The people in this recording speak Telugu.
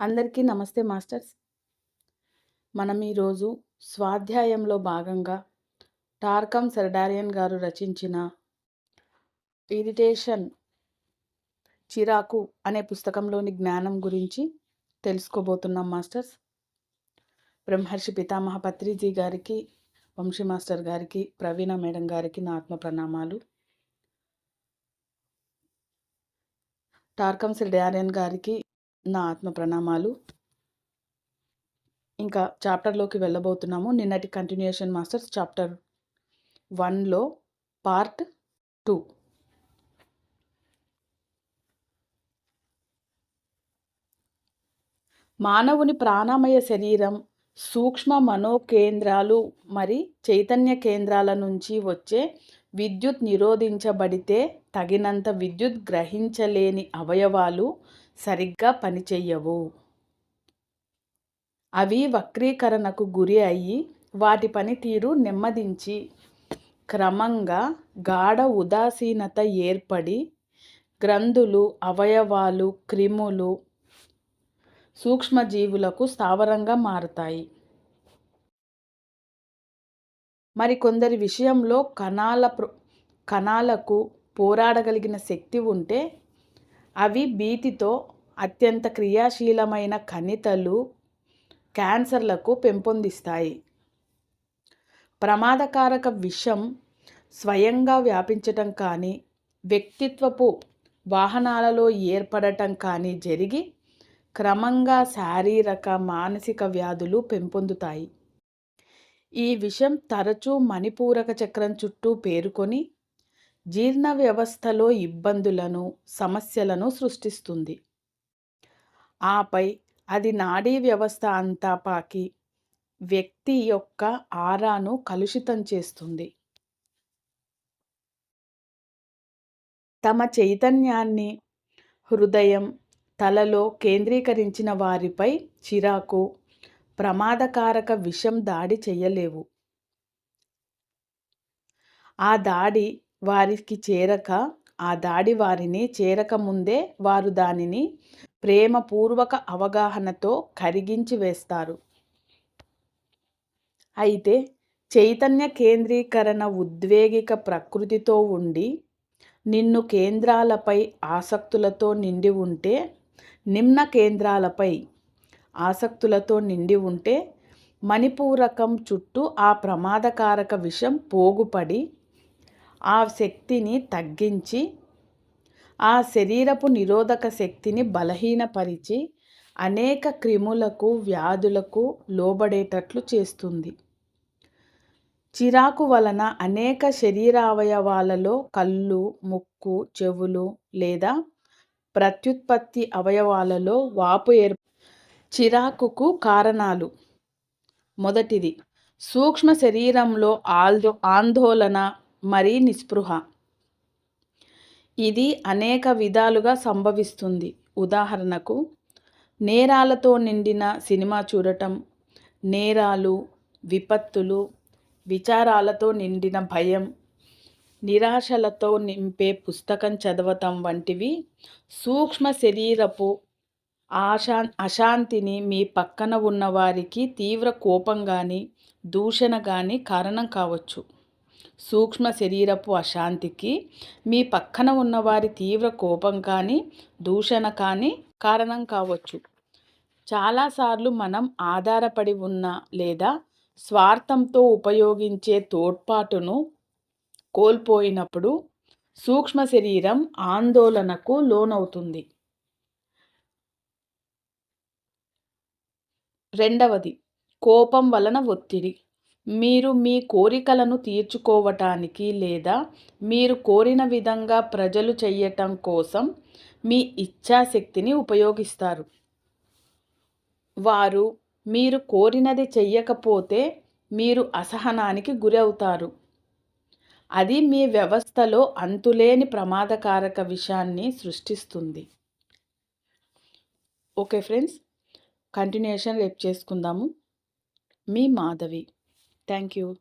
అందరికీ నమస్తే మాస్టర్స్. మనం ఈరోజు స్వాధ్యాయంలో భాగంగా టార్కం సెరడారియన్ గారు రచించిన ఇరిటేషన్ చిరాకు అనే పుస్తకంలోని జ్ఞానం గురించి తెలుసుకోబోతున్నాం మాస్టర్స్. బ్రహ్మర్షి పితామహ పత్రిజీ గారికి వంశీ మాస్టర్ గారికి ప్రవీణ మేడం గారికి నా ఆత్మ ప్రణామాలు. టార్కం సెరడారియన్ గారికి నా ఆత్మ ప్రణామాలు ఇంకా చాప్టర్లోకి వెళ్ళబోతున్నాము. నిన్నటి కంటిన్యూషన్ మాస్టర్స్ చాప్టర్ వన్లో పార్ట్ టూ. మానవుని ప్రాణమయ శరీరం సూక్ష్మ మనోకేంద్రాలు మరి చైతన్య కేంద్రాల నుంచి వచ్చే విద్యుత్ నిరోధించబడితే తగినంత విద్యుత్ గ్రహించలేని అవయవాలు సరిగ్గా పనిచేయవు అవి వక్రీకరణకు గురి అయ్యి వాటి పనితీరు నెమ్మదించి క్రమంగా గాఢ ఉదాసీనత ఏర్పడి గ్రంథులు అవయవాలు క్రిములు సూక్ష్మజీవులకు స్థావరంగా మారుతాయి. మరికొందరి విషయంలో కణాల కణాలకు పోరాడగలిగిన శక్తి ఉంటే అవి భీతితో అత్యంత క్రియాశీలమైన కణితలు క్యాన్సర్లకు పెంపొందిస్తాయి. ప్రమాదకారక విషం స్వయంగా వ్యాపించటం కానీ వ్యక్తిత్వపు వాహనాలలో ఏర్పడటం కానీ జరిగి క్రమంగా శారీరక మానసిక వ్యాధులు పెంపొందుతాయి. ఈ విషం తరచూ మణిపూరక చక్రం చుట్టూ పేరుకొని జీర్ణ వ్యవస్థలో ఇబ్బందులను సమస్యలను సృష్టిస్తుంది. ఆపై అది నాడీ వ్యవస్థ అంతా పాకి వ్యక్తి యొక్క ఆరాను కలుషితం చేస్తుంది. తమ చైతన్యాన్ని హృదయం తలలో కేంద్రీకరించిన వారిపై చిరాకు ప్రమాదకారక విషం దాడి చేయలేవు. ఆ దాడి వారికి చేరక ఆ దాడి వారిని చేరకముందే వారు దానిని ప్రేమపూర్వక అవగాహనతో కరిగించి వేస్తారు. అయితే చైతన్య కేంద్రీకరణ ఉద్వేగిక ప్రకృతితో ఉండి నిన్ను కేంద్రాలపై ఆసక్తులతో నిండి ఉంటే నిమ్న కేంద్రాలపై ఆసక్తులతో నిండి ఉంటే మణిపూరకం చుట్టూ ఆ ప్రమాదకారక విషం పోగుపడి ఆ శక్తిని తగ్గించి ఆ శరీరపు నిరోధక శక్తిని బలహీనపరిచి అనేక క్రిములకు వ్యాధులకు లోబడేటట్లు చేస్తుంది. చిరాకు వలన అనేక శరీరావయవాలలో కళ్ళు ముక్కు చెవులు లేదా ప్రత్యుత్పత్తి అవయవాలలో వాపు ఏర్ చిరాకుకు కారణాలు. మొదటిది సూక్ష్మ శరీరంలో ఆల్దో ఆందోళన మరీ నిస్పృహ. ఇది అనేక విధాలుగా సంభవిస్తుంది. ఉదాహరణకు నేరాలతో నిండిన సినిమా చూడటం నేరాలు విపత్తులు విచారాలతో నిండిన భయం నిరాశలతో నింపే పుస్తకం చదవటం వంటివి సూక్ష్మ శరీరపు ఆశా అశాంతిని మీ పక్కన ఉన్నవారికి తీవ్ర కోపం కానీ దూషణ కానీ కారణం కావచ్చు. సూక్ష్మ శరీరపు అశాంతికి మీ పక్కన ఉన్నవారి తీవ్ర కోపం కానీ దూషణ కానీ కారణం కావచ్చు. చాలాసార్లు మనం ఆధారపడి ఉన్న లేదా స్వార్థంతో ఉపయోగించే తోడ్పాటును కోల్పోయినప్పుడు సూక్ష్మ శరీరం ఆందోళనకు లోనవుతుంది. రెండవది కోపం వలన ఒత్తిడి. మీరు మీ కోరికలను తీర్చుకోవటానికి లేదా మీరు కోరిన విధంగా ప్రజలు చెయ్యటం కోసం మీ ఇచ్ఛాశక్తిని ఉపయోగిస్తారు. వారు మీరు కోరినది చెయ్యకపోతే మీరు అసహనానికి గురవుతారు. అది మీ వ్యవస్థలో అంతులేని ప్రమాదకారక విషయాన్ని సృష్టిస్తుంది. ఓకే ఫ్రెండ్స్ కంటిన్యూషన్ రేపు చేసుకుందాము. మీ మాధవి. Thank you.